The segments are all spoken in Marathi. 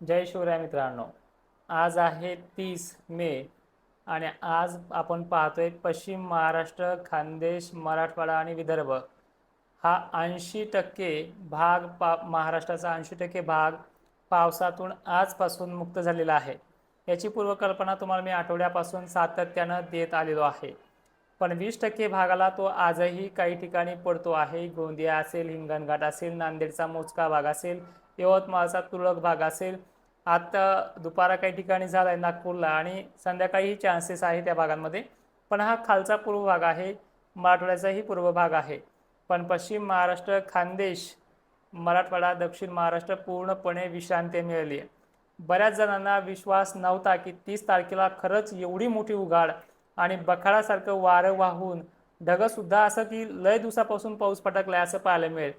जय शिवराय मित्रांनो. आज आहे तीस मे आणि आज आपण पाहतोय पश्चिम महाराष्ट्र खानदेश मराठवाडा आणि विदर्भ. हा ऐंशी टक्के भाग पा महाराष्ट्राचा ऐंशी टक्के भाग पावसातून आजपासून मुक्त झालेला आहे. याची पूर्वकल्पना तुम्हाला मी आठवड्यापासून सातत्यानं देत आलेलो आहे. पण वीस टक्के भागाला तो आजही काही ठिकाणी पडतो आहे. गोंदिया असेल हिंगणघाट असेल नांदेडचा मोजका भाग असेल यवतमाळचा तुरळक भाग असेल. आता दुपारा काही ठिकाणी झाला आहे नागपूरला आणि संध्याकाळीही चान्सेस आहे त्या भागांमध्ये. पण हा खालचा पूर्व भाग आहे मराठवाड्याचाही पूर्व भाग आहे. पण पश्चिम महाराष्ट्र खानदेश मराठवाडा दक्षिण महाराष्ट्र पूर्णपणे विश्रांती मिळाली आहे. बऱ्याच जणांना विश्वास नव्हता की तीस तारखेला खरंच एवढी मोठी उघाड आणि बखाडासारखं वारं वाहून ढगंसुद्धा असं की लय दिवसापासून पाऊस पटकलाय असं पाहायला मिळेल.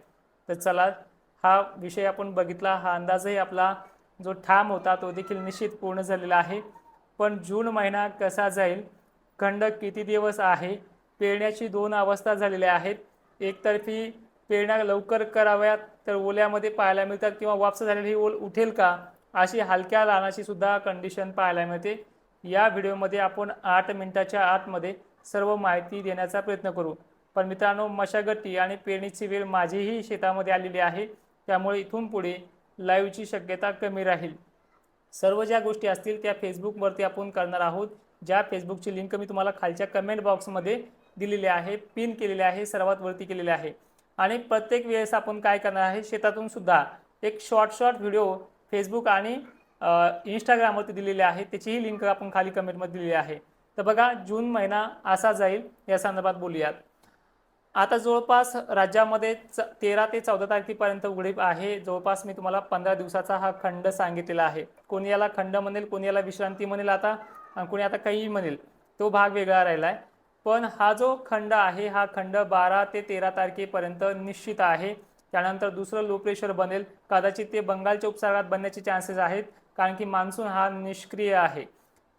तर चला हा विषय आपण बघितला हा अंदाजही आपला जो ठाम होता तो देखील निश्चित पूर्ण झालेला आहे. पण जून महिना कसा जाईल खंड किती दिवस आहे पेरण्याची दोन अवस्था झालेल्या आहेत. एकतर्फी पेरण्या लवकर कराव्यात तर ओल्यामध्ये पाहायला मिळतात किंवा वापस झालेली ही ओल उठेल का अशी हलक्या लानाची सुद्धा कंडिशन पाहायला मिळते. या व्हिडिओमध्ये आपण आठ मिनटाच्या आतमध्ये सर्व माहिती देण्याचा प्रयत्न करू. पण मित्रांनो मशागती आणि पेरणीची वेळ माझीही शेतामध्ये आलेली आहे. त्यामुळे इथून पुढे लाईव्हची शक्यता कमी राहील. सर्व ज्या गोष्टी असतील त्या फेसबुकवरती आपण करणार आहोत. ज्या फेसबुकची लिंक मी तुम्हाला खालच्या कमेंट बॉक्समध्ये दिलेली आहे पिन केलेली आहे सर्वात वरती केलेली आहे. आणि प्रत्येक वेळेस आपण काय करणार आहे शेतातून सुद्धा एक शॉर्ट शॉर्ट व्हिडिओ फेसबुक आणि इंस्टाग्रामवरती दिलेले आहे. त्याचीही लिंक आपण खाली कमेंटमध्ये दिलेली आहे. तर बघा जून महिना असा जाईल या संदर्भात बोलूयात. आता जवळपास राज्यामध्ये च तेरा ते चौदा तारखेपर्यंत उघडीप आहे. जवळपास मी तुम्हाला पंधरा दिवसाचा हा खंड सांगितलेला आहे. कोणी याला खंड म्हणेल कोणी याला विश्रांती म्हणेल आता आणि कोणी आता काहीही म्हणेल तो भाग वेगळा राहिला आहे पण हा जो खंड आहे हा खंड बारा ते तेरा तारखेपर्यंत निश्चित आहे. त्यानंतर दुसरं लो प्रेशर बनेल. कदाचित ते बंगालच्या उपसागरात बनण्याचे चान्सेस आहेत कारण की मान्सून हा निष्क्रिय आहे.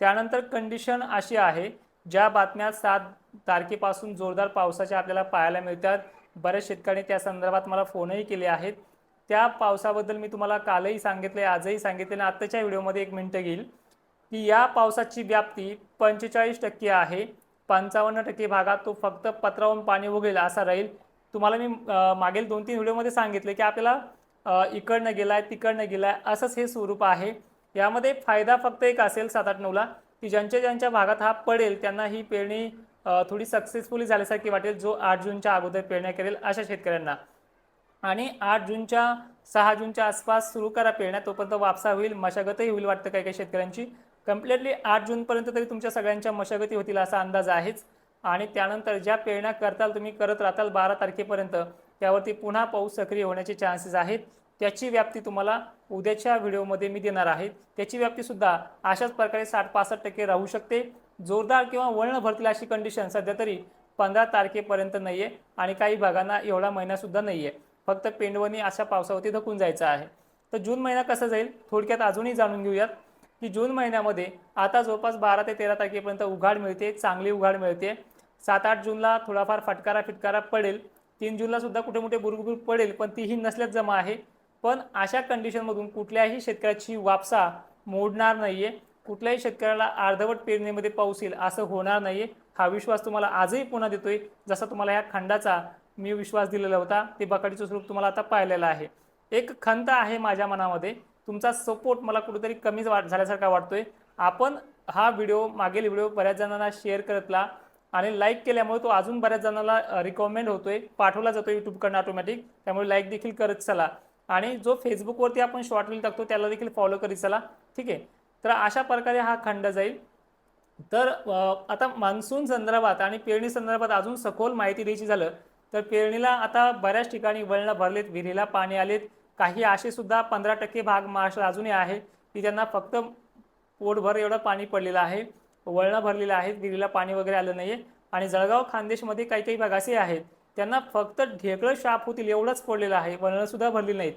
त्यानंतर कंडिशन अशी आहे ज्या बातम्या सात तारखेपासून जोरदार पावसाच्या आपल्याला पाहायला मिळतात बऱ्याच शेतकऱ्यांनी त्या संदर्भात मला फोनही केले आहेत. त्या पावसाबद्दल मी तुम्हाला कालही सांगितले आजही सांगितले आणि आत्ताच्या व्हिडिओमध्ये एक मिनटं घेईल की या पावसाची व्याप्ती पंचेचाळीस टक्के आहे. पंचावन्न टक्के भागात तो फक्त पत्रावून पाणी उगेल असा राहील. तुम्हाला मी मागील दोन तीन व्हिडिओमध्ये सांगितले की आपल्याला इकडनं इकडनं गेलाय तिकडनं गेला आहे असंच हे स्वरूप आहे. यामध्ये फायदा फक्त एक असेल सात आठ नऊला की ज्यांच्या ज्यांच्या भागात हा पडेल त्यांना ही पेरणी थोडी सक्सेसफुली झाल्यासारखी वाटेल जो आठ जूनच्या अगोदर पेरण्या करेल अशा शेतकऱ्यांना. आणि आठ जूनच्या सहा जूनच्या आसपास सुरू करा पेरण्या तोपर्यंत वापसा होईल मशागतही होईल वाटतं काही काही शेतकऱ्यांची. कम्प्लिटली आठ जूनपर्यंत तरी तुमच्या सगळ्यांच्या मशागती होतील असा अंदाज आहेच. आणि त्यानंतर ज्या पेरण्या करताल तुम्ही करत राहताल बारा तारखेपर्यंत त्यावरती पुन्हा पाऊस सक्रिय होण्याचे चान्सेस आहेत. त्याची व्याप्ती तुम्हाला उद्याच्या व्हिडिओमध्ये मी देणार आहे. त्याची व्याप्तीसुद्धा अशाच प्रकारे साठ पासष्ट टक्के राहू शकते. जोरदार किंवा वळण भरतील अशी कंडिशन सध्या तरी पंधरा तारखेपर्यंत नाही आहे आणि काही भागांना एवढा महिनासुद्धा नाही आहे फक्त पेंडवणी अशा पावसावरती धकून जायचं आहे. तर जून महिना कसा जाईल थोडक्यात अजूनही जाणून घेऊयात. की जून महिन्यामध्ये आता जवळपास बारा ते तेरा तारखेपर्यंत उघाड मिळते चांगली उघाड मिळते. सात आठ जूनला थोडाफार फटकारा फिटकारा पडेल. तीन जूनला सुद्धा कुठे कुठे बुरबुर पडेल पण तीही नसल्याच जमा आहे. पण अशा कंडिशनमधून कुठल्याही शेतकऱ्याची वापसा मोडणार नाही आहे कुठल्याही शेतकऱ्याला अर्धवट पेरणीमध्ये पाऊस येईल असं होणार नाही आहे हा विश्वास तुम्हाला आजही पुन्हा देतोय. जसा तुम्हाला ह्या खंडाचा मी विश्वास दिलेला होता ते बकाडीचं स्वरूप तुम्हाला आता पाहिलेलं आहे. एक खंत आहे माझ्या मनामध्ये. तुमचा सपोर्ट मला कुठेतरी कमीच वाट झाल्यासारखा वाटतोय. आपण हा व्हिडिओ मागील व्हिडिओ बऱ्याच जणांना शेअर करतला आणि लाईक केल्यामुळे तो अजून बऱ्याच जणांना रिकमेंड होतोय. पाठवला जातो यूट्यूबकडनं ऑटोमॅटिक त्यामुळे लाईक देखील करत चला. आणि जो फेसबुकवरती आपण शॉर्ट रील टाकतो त्याला देखील फॉलो करीत चला. ठीक आहे? तर अशा प्रकारे हा खंड जाईल. तर आता मान्सून संदर्भात आणि पेरणी संदर्भात अजून सखोल माहिती द्यायची झालं तर पेरणीला आता बऱ्याच ठिकाणी वळणं भरलेत विहिरीला पाणी आलेत. काही असे सुद्धा पंधरा टक्के भाग महाराष्ट्र अजूनही आहे की त्यांना फक्त पोटभर एवढं पाणी पडलेलं आहे. वळणं भरलेलं आहेत विहिरीला पाणी वगैरे आलं नाही आहे आणि जळगाव खानदेशमध्ये काही काही भाग असे आहेत त्यांना फक्त ढेकळं शाप होतील एवढंच पडलेलं आहे वळणंसुद्धा भरली नाहीत.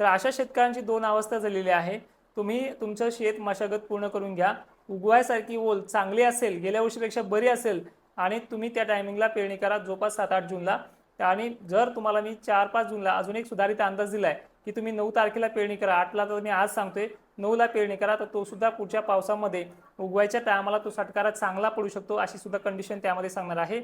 तर अशा शेतकऱ्यांची दोन अवस्था झालेली आहे. तुम्ही तुमचं शेत मशागत पूर्ण करून घ्या. उगवायसारखी ओल चांगली असेल गेल्या वर्षीपेक्षा बरी असेल आणि तुम्ही त्या टायमिंगला पेरणी करा जवळपास सात आठ जूनला. आणि जर तुम्हाला मी चार पाच जूनला अजून एक सुधारित अंदाज दिलाय की तुम्ही नऊ तारखेला पेरणी करा आठला तर मी आज सांगतोय नऊला पेरणी करा तर तो सुद्धा पुढच्या पावसामध्ये उगवायच्या टायमाला तो सटकारा चांगला पडू शकतो अशी सुद्धा कंडिशन त्यामध्ये सांगणार आहे.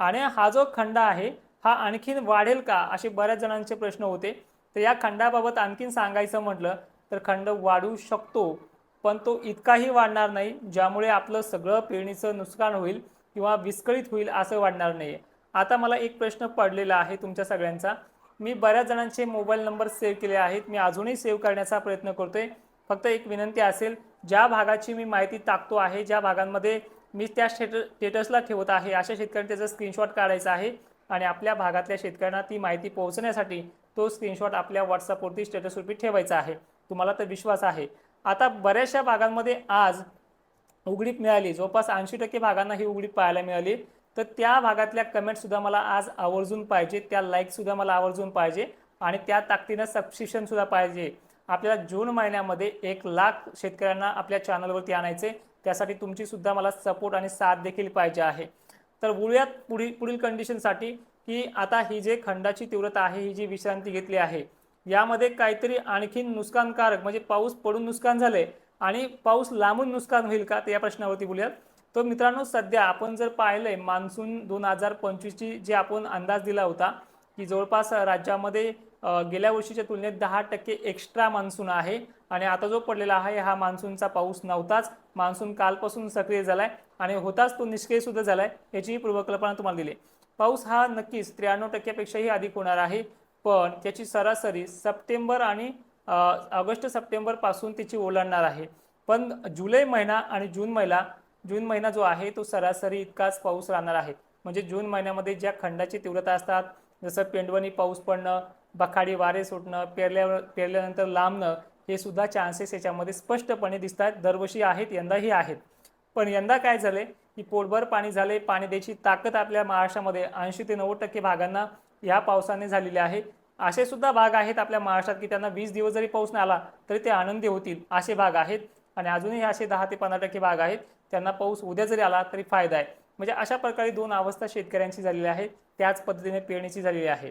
आणि हा जो खंड आहे हा आणखीन वाढेल का? असे बऱ्याच जणांचे प्रश्न होते. तर या खंडाबाबत आणखीन सांगायचं म्हटलं तर खंड वाढू शकतो पण तो इतकाही वाढणार नाही ज्यामुळे आपलं सगळं पेरणीचं नुकसान होईल किंवा विस्कळीत होईल असं वाढणार नाही आता मला एक प्रश्न पडलेला आहे तुमच्या सगळ्यांचा. मी बऱ्याच जणांचे मोबाईल नंबर सेव्ह केले आहेत. मी अजूनही सेव्ह करण्याचा प्रयत्न करतोय. फक्त एक विनंती असेल ज्या भागाची मी माहिती टाकतो आहे ज्या भागांमध्ये मी त्या स्टेट स्टेटसला ठेवत आहे. अशा शेतकऱ्यांनी त्याचा स्क्रीनशॉट काढायचा आहे आणि आपल्या भागातल्या शेतकऱ्यांना ती माहिती पोहोचण्यासाठी तो स्क्रीनशॉट आपल्या व्हॉट्सअपवरती स्टेटसवरती ठेवायचा आहे. तुम्हाला तर विश्वास आहे. आता बऱ्याचशा भागांमध्ये आज उघडीप मिळाली. जवळपास ऐंशी टक्के भागांना ही उघडीप पाहायला मिळाली. तर त्या भागातल्या कमेंटसुद्धा मला आज आवर्जून पाहिजे. त्या लाईकसुद्धा मला आवर्जून पाहिजे आणि त्या ताकदीनं सबस्क्रिप्शनसुद्धा पाहिजे. आपल्याला जून महिन्यामध्ये एक लाख शेतकऱ्यांना आपल्या चॅनलवरती आणायचे त्यासाठी तुमची सुद्धा मला सपोर्ट आणि साथ देखील पाहिजे आहे. तर बोलूयात पुढील पुढील कंडिशनसाठी की आता ही जे खंडाची तीव्रता आहे ही जी विश्रांती घेतली आहे यामध्ये काहीतरी आणखीन नुकसानकारक म्हणजे पाऊस पडून नुकसान झाले आणि पाऊस लांबून नुकसान होईल का? तर या प्रश्नावरती बोलूयात. तर मित्रांनो सध्या आपण जर पाहिलंय मान्सून दोन हजार पंचवीसची जे आपण अंदाज दिला होता की जवळपास राज्यामध्ये गेल्या वर्षीच्या तुलनेत दहा टक्के एक्स्ट्रा मान्सून आहे. आणि आता जो पडलेला आहे हा मान्सूनचा पाऊस नव्हताच. मान्सून कालपासून सक्रिय झालाय आणि होताच तो निष्क्रिय सुद्धा झालाय याचीही पूर्वकल्पना तुम्हाला दिली पाऊस हा नक्कीच त्र्याण्णव टक्क्यापेक्षाही अधिक होणार आहे. पण त्याची सरासरी सप्टेंबर आणि ऑगस्ट सप्टेंबरपासून त्याची ओलांडणार आहे. पण जुलै महिना आणि जून महिना जून महिना जो आहे तो सरासरी इतकाच पाऊस राहणार आहे. म्हणजे जून महिन्यामध्ये ज्या खंडाची तीव्रता असतात जसं पेंडवणी पाऊस पडणं बखाडी वारे सुटणं पेरल्यावर पेरल्यानंतर लांबणं हे सुद्धा चान्सेस याच्यामध्ये स्पष्टपणे दिसत आहेत दरवर्षी आहेत यंदाही आहेत. पण यंदा काय झाले की पोटभर पाणी झाले पाणी द्यायची ताकद आपल्या महाराष्ट्रामध्ये ऐंशी ते नव्वद टक्के भागांना या पावसाने झालेली आहे. असे सुद्धा भाग आहेत आपल्या महाराष्ट्रात की त्यांना वीस दिवस जरी पाऊस नाही आला तरी ते आनंदी होतील असे भाग आहेत. आणि अजूनही असे दहा ते पंधरा टक्के भाग आहेत. त्यांना पाऊस उद्या जरी आला तरी फायदा आहे. म्हणजे अशा प्रकारे दोन अवस्था शेतकऱ्यांची झालेली आहे त्याच पद्धतीने पेरणीची झालेली आहे.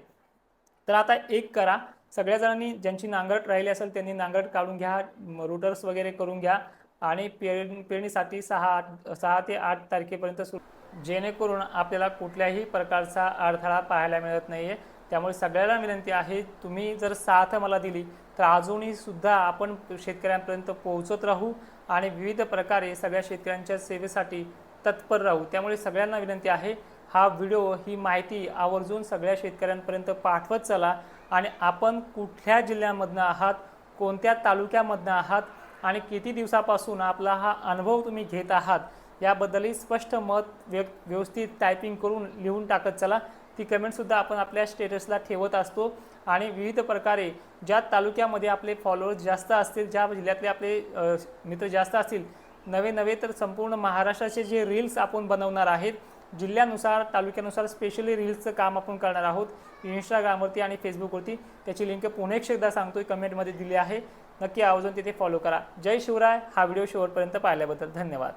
तर आता एक करा. सगळ्या जणांनी ज्यांची नांगरट राहिली असेल त्यांनी नांगरट काढून घ्या रुटर्स वगैरे करून घ्या आणि पेरणी पेरणीसाठी सहा आठ सहा ते आठ तारखेपर्यंत सुरू जेणेकरून आपल्याला कुठल्याही प्रकारचा अडथळा पाहायला मिळत नाही आहे त्यामुळे सगळ्याला विनंती आहे तुम्ही जर साथ मला दिली तर अजूनही सुद्धा आपण शेतकऱ्यांपर्यंत पोहोचत राहू आणि विविध प्रकारे सगळ्या शेतकऱ्यांच्या सेवेसाठी तत्पर राहू. त्यामुळे सगळ्यांना विनंती आहे हा व्हिडिओ ही माहिती आवर्जून सगळ्या शेतकऱ्यांपर्यंत पाठवत चला आणि आपण कुठल्या जिल्ह्यामधनं आहात कोणत्या तालुक्यामधनं आहात आणि किती दिवसापासून आपला हा अनुभव तुम्ही घेत आहात याबद्दलही स्पष्ट मत व्य व्यवस्थित टायपिंग करून लिहून टाकत चला. ती कमेंटसुद्धा आपण आपल्या स्टेटसला ठेवत असतो आणि विविध प्रकारे ज्या तालुक्यामध्ये आपले फॉलोअर्स जास्त असतील ज्या जिल्ह्यातले आपले मित्र जास्त असतील नवे नवे तर संपूर्ण महाराष्ट्राचे जे रील्स आपण बनवणार आहेत जिल्ह्यानुसार तालुक्यानुसार स्पेशली रील्सचं काम आपण करणार आहोत. इंस्टाग्रामवरती आणि फेसबुकवरती त्याची लिंक पुन्हा एकदा सांगतोय कमेंटमध्ये दिली आहे. नक्की आवर्जून तिथे फॉलो करा. जय शिवराय. हा व्हिडिओ शेवटपर्यंत पाहिल्याबद्दल धन्यवाद.